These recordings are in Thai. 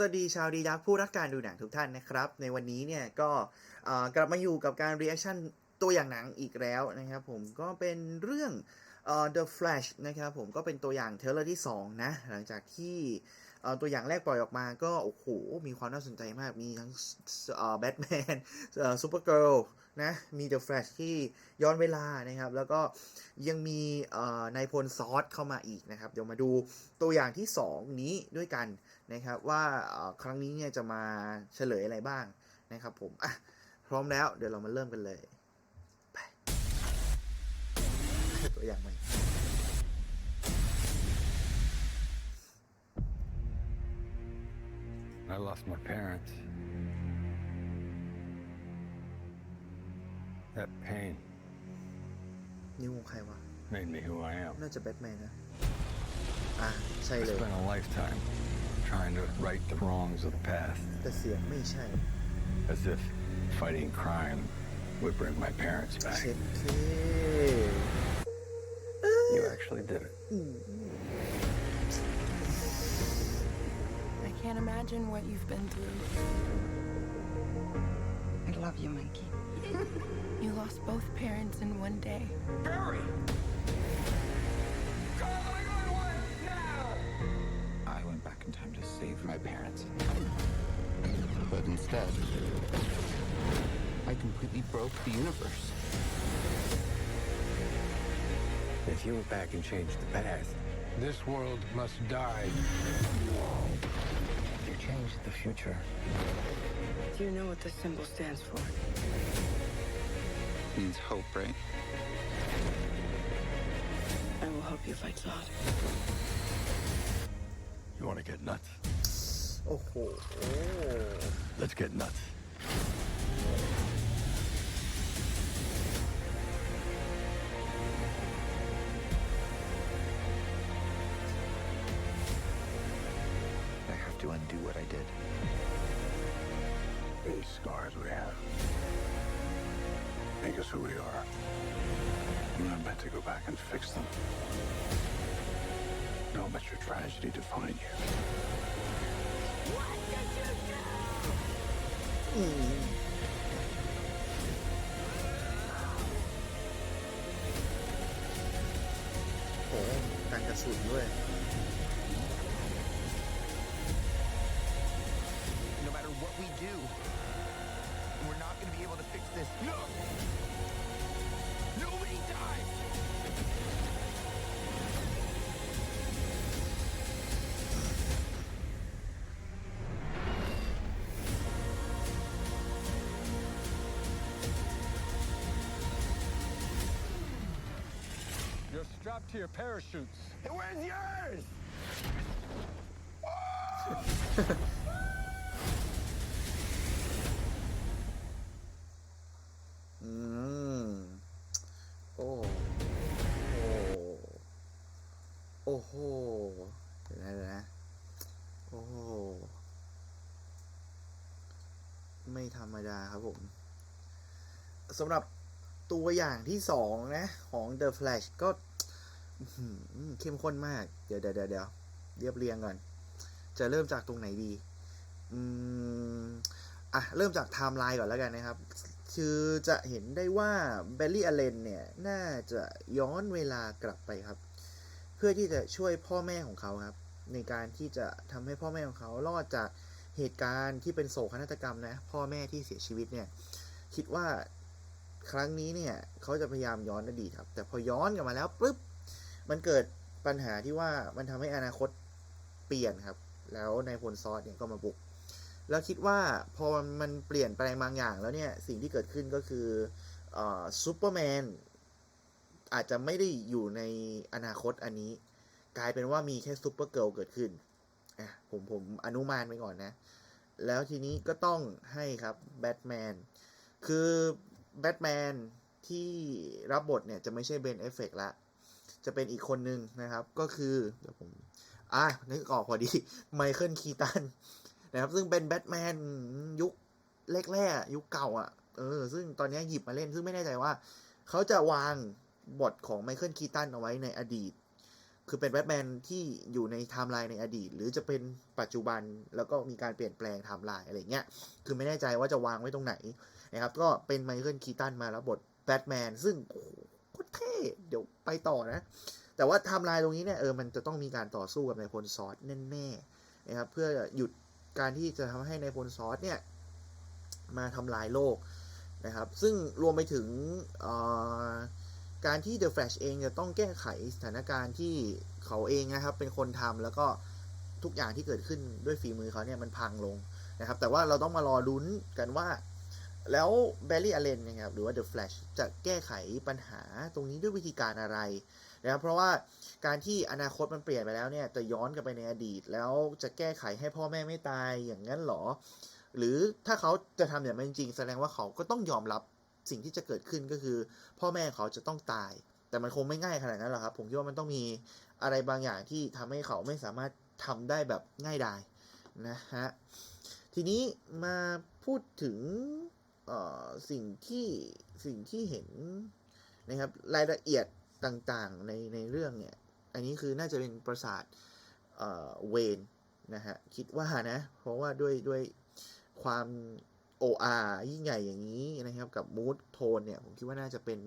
สวัสดีชาวดีดักผู้รักการดูหนังทุกท่านนะครับ ในวันนี้เนี่ยก็กลับมาอยู่กับการรีแอคชั่นตัวอย่างหนังอีกแล้วนะครับผมก็เป็นเรื่อง The Flash นะครับผมก็เป็นตัวอย่างเทเลอร์ที่ 2 นะ หลังจากที่ ตัวอย่างแรกปล่อยออกมาก็ โอ้โห มีความน่าสนใจมาก มีทั้งแบทแมนซูเปอร์เกิลนะ มี The Flash ที่ย้อนเวลานะครับ แล้วก็ยังมีนายพลซอสเข้ามาอีกนะครับ เดี๋ยวมาดูตัวอย่างที่ 2 นี้ด้วยกันนะครับ ว่าครั้งนี้เนี่ยจะมาเฉลยอะไรบ้างนะครับผมอะพร้อมแล้วเดี๋ยวเรามาเริ่มกันเลย ไป ตัวอย่างใหม่ I lost my parents. That pain นิ้วของใครวะ made me who I am. น่าจะแบทแมนนะ อ่ะ ใช่ I เลย spent a lifetime trying to right the wrongs of the past, แต่เสียงไม่ใช่ as if fighting crime would bring my parents เช็ back. ดเค You actually did it. I Can't imagine what you've been through. I love you, Monkey. You lost both parents in one day. Barry! Call 911 now! I went back in time to save my parents. But instead, I completely broke the universe. If you went back and changed the past, this world must die change the future. Do you know what the symbol stands for? It means hope, right? I will help you fight Zod. You want to get nuts? Oh, oh. Let's get nuts. Don't let your tragedy define you. อืมโอ้การกระสุนด้วย No matter what we do, we're not going to be able to fix this. No! Nobody dies! To your parachutes. And where's yours? อืมโอ้โอ้โหเดี๋ยวนะเดี๋ยวนะ โอ้โห ไม่ธรรมดาครับผม สำหรับตัวอย่างที่สองนะ ของ The Flash ก็อื้อหือ เข้มข้นมาก เดี๋ยวเดี๋ยวเดี๋ยวเรียบเรียงก่อน จะเริ่มจากตรงไหนดี อืม อะ เริ่มจากไทม์ไลน์ก่อนแล้วกันนะครับ คือจะเห็นได้ว่าเบลลี่อเลนเนี่ย น่าจะย้อนเวลากลับไปครับ เพื่อที่จะช่วยพ่อแม่ของเขาครับ ในการที่จะทำให้พ่อแม่ของเขารอดจากเหตุการณ์ที่เป็นโศกนาฏกรรมนะ พ่อแม่ที่เสียชีวิตเนี่ย คิดว่าครั้งนี้เนี่ย เขาจะพยายามย้อนอดีตครับ แต่พอย้อนกลับมาแล้วปุ๊บ มันเกิดปัญหาที่ว่ามันทำให้อนาคตเปลี่ยนครับ แล้วนายพลซอสเนี่ยก็มาบุก แล้วคิดว่าพอมันเปลี่ยนแปลงบางอย่างแล้วเนี่ย สิ่งที่เกิดขึ้นก็คือซูเปอร์แมนอาจจะไม่ได้อยู่ในอนาคตอันนี้ กลายเป็นว่ามีแค่ซูเปอร์เกิลเกิดขึ้นอะผมผมอนุมานไปก่อนนะ แล้วทีนี้ก็ต้องให้ครับแบทแมนคือแบทแมนที่รับบทเนี่ยจะไม่ใช่เบนเอฟเฟกละ จะเป็นอีกคนนึงนะครับ ก็คือเดี๋ยวผมอะนึกออกพอดีไมเคิลคีตันนะครับ ซึ่งเป็นแบทแมนยุคแรกๆยุคเก่าอะเออซึ่งตอนนี้หยิบมาเล่นซึ่งไม่แน่ใจว่า เขาจะวางบทของไมเคิลคีตันเอาไว้ในอดีต คือเป็นแบทแมนที่อยู่ในไทม์ไลน์ในอดีต หรือจะเป็นปัจจุบันแล้วก็มีการเปลี่ยนแปลงไทม์ไลน์อะไรเงี้ยคือไม่แน่ใจว่าจะวางไว้ตรงไหนนะครับ ก็เป็นไมเคิลคีตันมาแล้วบทแบทแมนซึ่งโตรเท่เดี๋ยวไปต่อนะ แต่ว่าทม์ไลน์ตรงนี้เนี่ยเออมันจะต้องมีการต่อสู้กับนายพลซอสแน่ๆนะครับเพื่อหยุดการที่จะทำให้นายพลซอสเนี่ยมาทำลายโลกนะครับ ซึ่งรวมไปถึงออการที่ The Flash เองจะต้องแก้ไขสถานการณ์ที่เขาเองนะครับ เป็นคนทำแล้วก็ทุกอย่างที่เกิดขึ้นด้วยฝีมือเขาเนี่ยมันพังลงนะครับ แต่ว่าเราต้องมารอลุ้นกันว่า แล้วแบลลี่อเลนนะครับหรือว่า The Flash จะแก้ไขปัญหาตรงนี้ด้วยวิธีการอะไรนะครับเพราะว่าการที่อนาคตมันเปลี่ยนไปแล้วเนี่ยจะย้อนกลับไปในอดีต แล้วจะแก้ไขให้พ่อแม่ไม่ตายอย่างนั้นเหรอ หรือถ้าเขาจะทำอย่างนั้นจริง แสดงว่าเขาก็ต้องยอมรับสิ่งที่จะเกิดขึ้นก็คือ พ่อแม่เขาจะต้องตาย แต่มันคงไม่ง่ายขนาดนั้นหรอกครับ ผมคิดว่ามันต้องมีอะไรบางอย่างที่ทำให้เขาไม่สามารถทำได้แบบง่ายดายนะฮะทีนี้มาพูดถึง สิ่งที่สิ่งที่เห็นนะครับรายละเอียดต่างๆในในเรื่องเนี่ย อันนี้คือน่าจะเป็นปราสาทเวนนะฮะคิดว่านะ เพราะว่าด้วยด้วยความ OR ยิ่งใหญ่อย่างนี้นะครับกับมูดโทนเนี่ย ผมคิดว่าน่าจะเป็น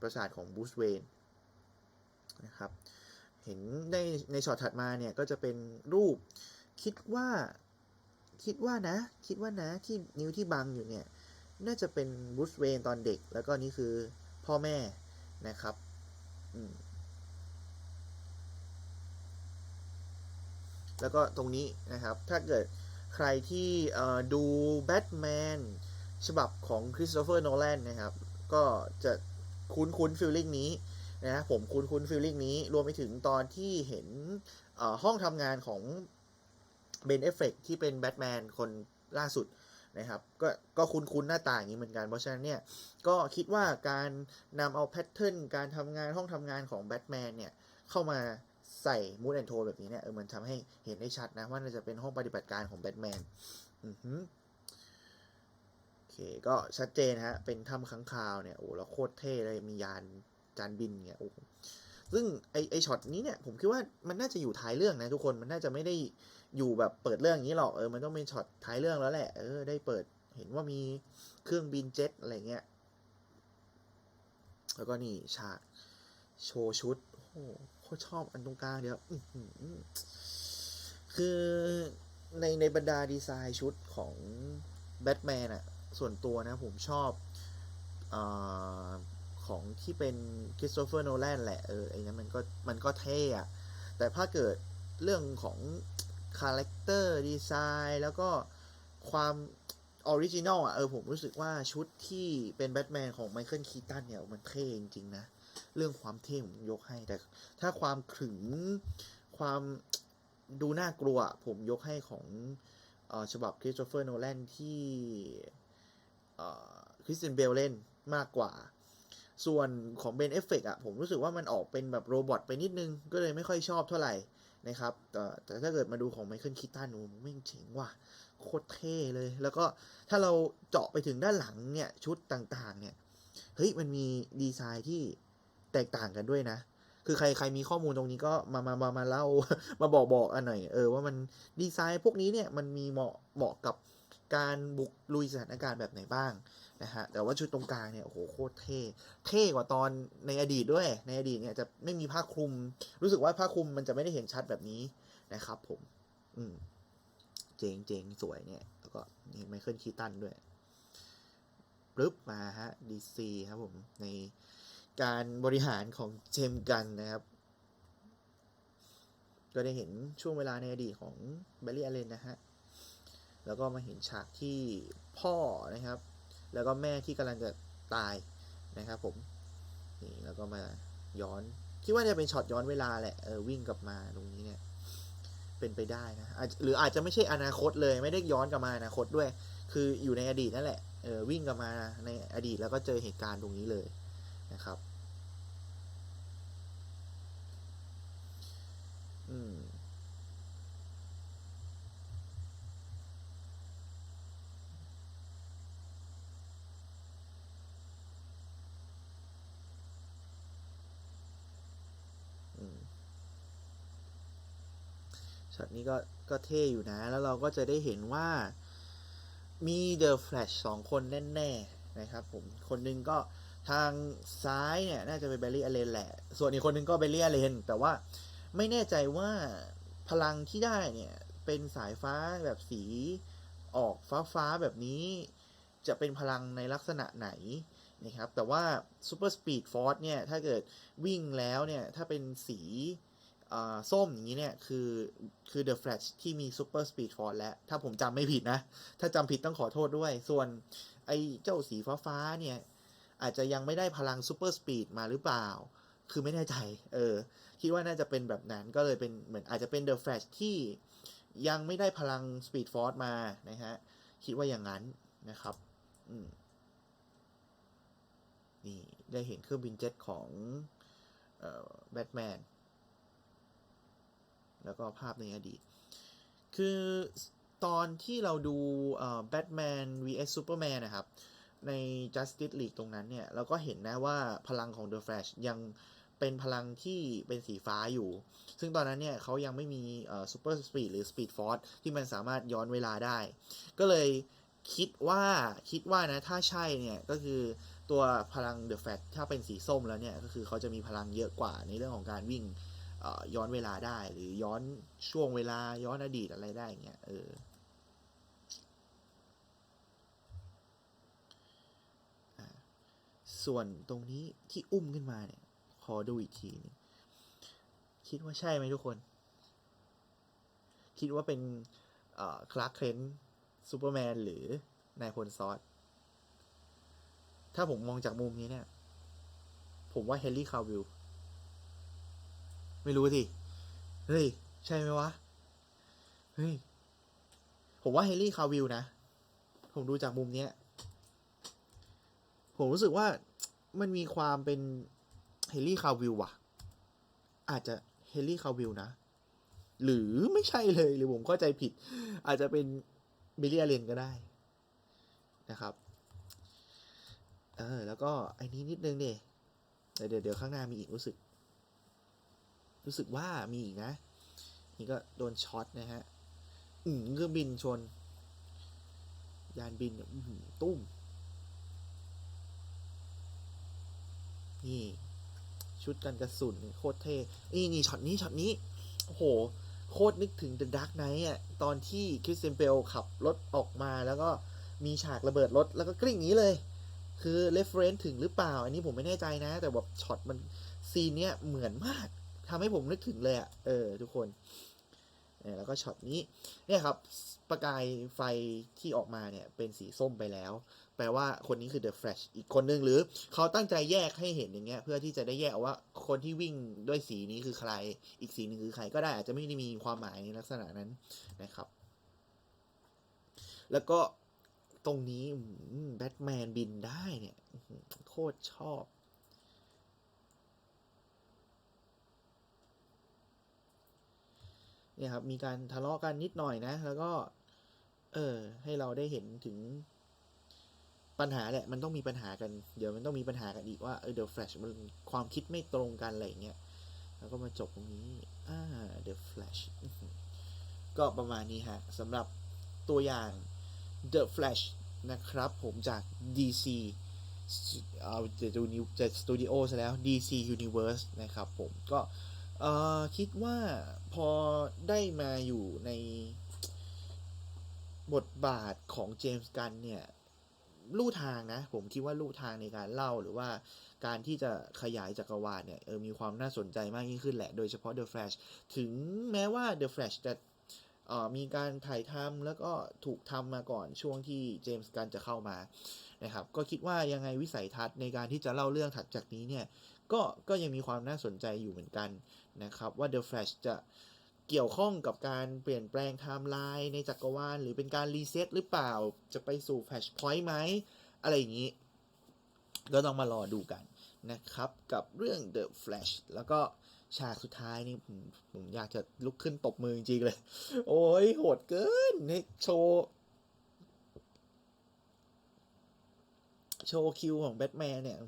ปราสาทของบูสเวนนะครับเห็นในในช็อตถัดมาเนี่ย ก็จะเป็นรูปคิดว่าคิดว่านะ คิดว่านะที่นิ้วที่บังอยู่เนี่ย น่าจะเป็นบรูซเวนตอนเด็ก แล้วก็นี่คือพ่อแม่นะครับแล้วก็ตรงนี้นะครับ ถ้าเกิดใครที่ดูแบทแมนฉบับของคริสโตเฟอร์โนแลนนะครับ ก็จะคุ้นคุ้นฟิลลิ่งนี้นะผมคุ้นคุ้นฟิลลิ่งนี้ รวมไปถึงตอนที่เห็นห้องทำงานของเบนเอฟเฟกที่เป็นแบทแมนคนล่าสุด นะครับก็ก็คุ้นคุ้นๆหน้าตาอย่างนี้เหมือนกัน เพราะฉะนั้นเนี่ยก็คิดว่าการนำเอาแพทเทิร์นการทำงานห้องทำงานของแบทแมนเนี่ยเข้ามาใส่มูดแอนโทแบบนี้เนี่ยเออมันทำให้เห็นได้ชัดนะว่าน่าจะเป็นห้องปฏิบัติการของแบทแมนอือหือโอเคก็ชัดเจนฮะเป็นถ้ำค้างคาวเนี่ยโอ้แล้วโคตรเท่เลยมียานจานบินเนี่ยโอ้ซึ่งไอไอช็อตนี้เนี่ยผมคิดว่ามันน่าจะอยู่ท้ายเรื่องนะทุกคนมันน่าจะไม่ได้ อยู่แบบเปิดเรื่องอย่างนี้หรอกเออมันต้องเป็นช็อตท้ายเรื่องแล้วแหละเออได้เปิดเห็นว่ามีเครื่องบินเจ็ตอะไรเงี้ยแล้วก็นี่ฉากโชว์ชุดโอ้โหโคตรชอบอันตรงกลางเดี๋ยวคือในในบรรดาดีไซน์ชุดของแบทแมนอะส่วนตัวนะผมชอบอของที่เป็นคริสโตเฟอร์โนแลนแหละ เออไอ้นั้นมันก็มันก็เท่อะแต่ถ้าเกิดเรื่องของ คาแรคเตอร์ดีไซน์แล้วก็ความออริจินอลอะเออผมรู้สึกว่าชุดที่เป็นแบทแมนของไมเคิลคีตันเนี่ย มันเท่จริงๆนะ เรื่องความเท่ผมยกให้แต่ ถ้าความขึงความดูน่ากลัว ผมยกให้ของออฉบับคริสโตเฟอร์โนแลนที่คริสเตนเบลเล่นมากกว่า ส่วนของเบนเอฟเฟกอะผมรู้สึกว่ามันออกเป็นแบบโรบอทไปนิดนึง ก็เลยไม่ค่อยชอบเท่าไหร่ นะครับแต่ถ้าเกิดมาดูของไมเคิลคิตตันโอ้โหแม่งเจ๋งว่ะโคตรเท่เลย แล้วก็ถ้าเราเจาะไปถึงด้านหลังเนี่ยชุดต่างๆเนี่ยเฮ้ยมันมีดีไซน์ที่แตกต่างกันด้วยนะ คือใครใครมีข้อมูลตรงนี้ก็มามามามาเล่ามาบอกบอกอันหน่อยเออว่ามันดีไซน์พวกนี้เนี่ยมันมีเหมาะเหมาะกับการบุกลุยสถานการณ์แบบไหนบ้าง นะฮะแต่ว่าชุดตรงกลางเนี่ยโอ้โหโคตรเท่เท่กว่าตอนในอดีตด้วย ในอดีตเนี่ยจะไม่มีผ้าคลุม รู้สึกว่าผ้าคลุมมันจะไม่ได้เห็นชัดแบบนี้นะครับ ผม อืมเจ๋งเจ๋งสวยเนี่ย แล้วก็นี่ไมเคิลคีตันด้วยปึ๊บมาฮะดีซีครับผม ในการบริหารของเจมกันนะครับ ก็ได้เห็นช่วงเวลาในอดีตของเบลลี่อเลนนะฮะ แล้วก็มาเห็นฉากที่พ่อนะครับ แล้วก็แม่ที่กำลังจะตายนะครับผมนี่แล้วก็มาย้อนคิดว่าจะเป็นช็อตย้อนเวลาแหละเออวิ่งกลับมาตรงนี้เนี่ย เป็นไปได้นะอาจหรืออาจจะไม่ใช่อนาคตเลยไม่ได้ย้อนกลับมาอนาคตด้วย คืออยู่ในอดีตนั่นแหละเออวิ่งกลับมาในอดีตแล้วก็เจอเหตุการณ์ตรงนี้เลยนะครับ อืม อืม ช็อตนี้ก็ก็เท่อยู่นะ แล้วเราก็จะได้เห็นว่ามีเดอะแฟลชสองคนแน่ๆนะครับผมคนหนึงก็ทางซ้ายเนี่ย น่าจะเป็นเบลลี่อเลนแหละ ส่วนอีกคนหนึงก็เบลลี่อเลนแต่ว่าไม่แน่ใจว่าพลังที่ได้เนี่ย เป็นสายฟ้าแบบสีออกฟ้าฟ้าแบบนี้ จะเป็นพลังในลักษณะไหนนะครับ แต่ว่า Super Speed Force เนี่ย ถ้าเกิดวิ่งแล้วเนี่ย ถ้าเป็นสี ส้มอย่างนี้เนี่ย คือคือ The Flash ที่มี Super Speed Force แล้ว ถ้าผมจำไม่ผิดนะ ถ้าจำผิดต้องขอโทษด้วย ส่วนไอ้เจ้าสีฟ้าฟ้าๆเนี่ย อาจจะยังไม่ได้พลัง Super Speed มาหรือเปล่า คือไม่แน่ใจ เออ คิดว่าน่าจะเป็นแบบนั้นก็เลยเป็นเหมือนอาจจะเป็น The Flash ที่ยังไม่ได้พลัง Speed Force มานะฮะ คิดว่าอย่างนั้นนะครับอืมนี่ได้เห็นเครื่องบินเจ็ตของแบทแมน แล้วก็ภาพในอดีต คือตอนที่เราดูแบทแมน vs Superman นะครับ ใน Justice League ตรงนั้นเนี่ย เราก็เห็นนะว่าพลังของ The Flash ยังเป็นพลังที่เป็นสีฟ้าอยู่ ซึ่งตอนนั้นเนี่ยเขายังไม่มีซูเอ่อ Super Speed หรือ Speed Force ที่มันสามารถย้อนเวลาได้ ก็เลยคิดว่าคิดว่านะ ถ้าใช่เนี่ย ก็คือตัวพลัง The Flash ถ้าเป็นสีส้มแล้วเนี่ย ก็คือเขาจะมีพลังเยอะกว่าในเรื่องของการวิ่ง ย้อนเวลาได้ หรือย้อนช่วงเวลาย้อนอดีตอะไรได้อย่างเงี้ยเออส่วนตรงนี้ที่อุ้มขึ้นมาเนี่ย ขอดูอีกทีนึงคิดว่าใช่ไหมทุกคน คิดว่าเป็นคลาร์กเคนซูเปอร์แมนหรือนายพลซอสถ้าผมมองจากมุมนี้เนี่ย ผมว่าเฮนรี่คาวิล ไม่รู้สิเฮ้ยใช่ไหมวะเฮ้ยผมว่าเฮนรี่คาวิลนะ ผมดูจากมุมเนี้ย ผมรู้สึกว่ามันมีความเป็นเฮนรี่คาวิลว่ะ อาจจะเฮนรี่คาวิลนะ หรือไม่ใช่เลยหรือผมเข้าใจผิด อาจจะเป็นบิลลี่อเลนก็ได้นะครับเออแล้วก็ไอ้นี้นิดนึงเดเดี๋ยเดี๋ยวเดี๋ยวข้างหน้ามีอีกรู้สึก รู้สึกว่ามีอีกนะ นี่ก็โดนช็อตนะฮะ อืมเครื่องบินชน ยานบินเนี่ยอื้อหือตุ้ม นี่ ชุดกันกระสุนโคตรเท่นี่นี่ช็อตนี้ช็อตนี้ โอ้โห โคตรนึกถึง The Dark Knight อะ ตอนที่คริสเตนเบลขับรถออกมาแล้วก็มีฉากระเบิดรถแล้วก็กลิ้งอย่างนี้เลย คือ reference ถึงหรือเปล่า อันนี้ผมไม่แน่ใจนะ แต่แบบช็อตมันซีนเนี้ยเหมือนมาก ทำให้ผมนึกถึงเลยอะเออทุกคนเนี่ยแล้วก็ช็อตนี้เนี่ยครับประกายไฟที่ออกมาเนี่ยเป็นสีส้มไปแล้ว แปลว่าคนนี้คือ The Flash อีกคนนึงหรือเขาตั้งใจแยกให้เห็นอย่างเงี้ยเพื่อที่จะได้แยกเอาว่าคนที่วิ่งด้วยสีนี้คือใคร อีกสีหนึงคือใครก็ได้อาจจะไม่ได้มีความหมายในลักษณะนั้นนะครับ แล้วก็ตรงนี้แบทแมนบินได้เนี่ยโคตรชอบ เนี่ยครับมีการทะเลาะกันนิดหน่อยนะ แล้วก็ เออ ให้เราได้เห็นถึงปัญหาแหละ มันต้องมีปัญหากัน เดี๋ยวมันต้องมีปัญหากันอีกว่าเออ The Flash มันความคิดไม่ตรงกันอะไรอย่างเงี้ยแล้วก็มาจบตรงนี้อ่า The Flash อื้อหือก็ประมาณนี้ฮะสำหรับตัวอย่าง The Flash นะครับ ผมจาก DC เอาจะดูนิวจะสตูดิโอซะแล้ว DC Universe นะครับผมก็ เออคิดว่าพอได้มาอยู่ในบทบาทของเจมส์กันเนี่ยลู่ทางนะ ผมคิดว่าลู่ทางในการเล่าหรือว่าการที่จะขยายจักรวาลเนี่ยเออมีความน่าสนใจมากยิ่งขึ้นแหละ โดยเฉพาะ The Flash ถึงแม้ว่า The Flash จะออมีการถ่ายทำแล้วก็ถูกทำมาก่อนช่วงที่เจมส์กันจะเข้ามานะครับ ก็คิดว่ายังไงวิสัยทัศน์ในการที่จะเล่าเรื่องถัดจากนี้เนี่ยก็ก็ยังมีความน่าสนใจอยู่เหมือนกัน นะครับ ว่า The Flash จะเกี่ยวข้องกับการเปลี่ยนแปลงไทม์ไลน์ในจักรวาลหรือเป็นการรีเซ็ตหรือเปล่าจะไปสู่ Flashpoint ไหม อะไรอย่างนี้ ก็ต้องมารอดูกันนะครับ กับเรื่อง The Flash แล้วก็ฉากสุดท้ายนี่ผมผมอยากจะลุกขึ้นตบมือจริงๆเลย โอ้ยโหดเกินให้โชว์โชว์คิวของแบทแมนเนี่ย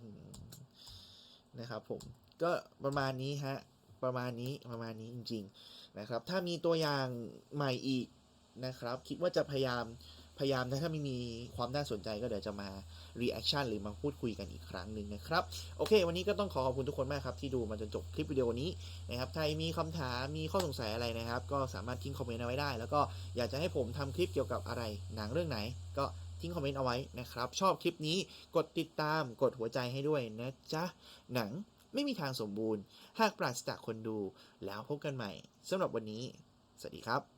นะครับผมก็ประมาณนี้ฮะ ประมาณนี้ประมาณนี้จริง ๆนะครับ ถ้ามีตัวอย่างใหม่อีกนะครับ คิดว่าจะพยายามพยายามนะถ้าไม่มีความน่าสนใจก็เดี๋ยวจะมา reaction หรือมาพูดคุยกันอีกครั้งหนึ่งนะครับ โอเค วันนี้ก็ต้องขอขอบคุณทุกคนมากครับ ที่ดูมาจนจบคลิปวิดีโอนี้นะครับใครมีคำถามมีข้อสงสัยอะไรนะครับ ก็สามารถทิ้งคอมเมนต์เอาไว้ได้ แล้วก็อยากจะให้ผมทำคลิปเกี่ยวกับอะไรหนังเรื่องไหน ก็ทิ้งคอมเมนต์เอาไว้นะครับ ชอบคลิปนี้กดติดตามกดหัวใจให้ด้วยนะจ๊ะหนัง ไม่มีทางสมบูรณ์ หากปราศจากคนดูแล้วพบกันใหม่สำหรับวันนี้ สวัสดีครับ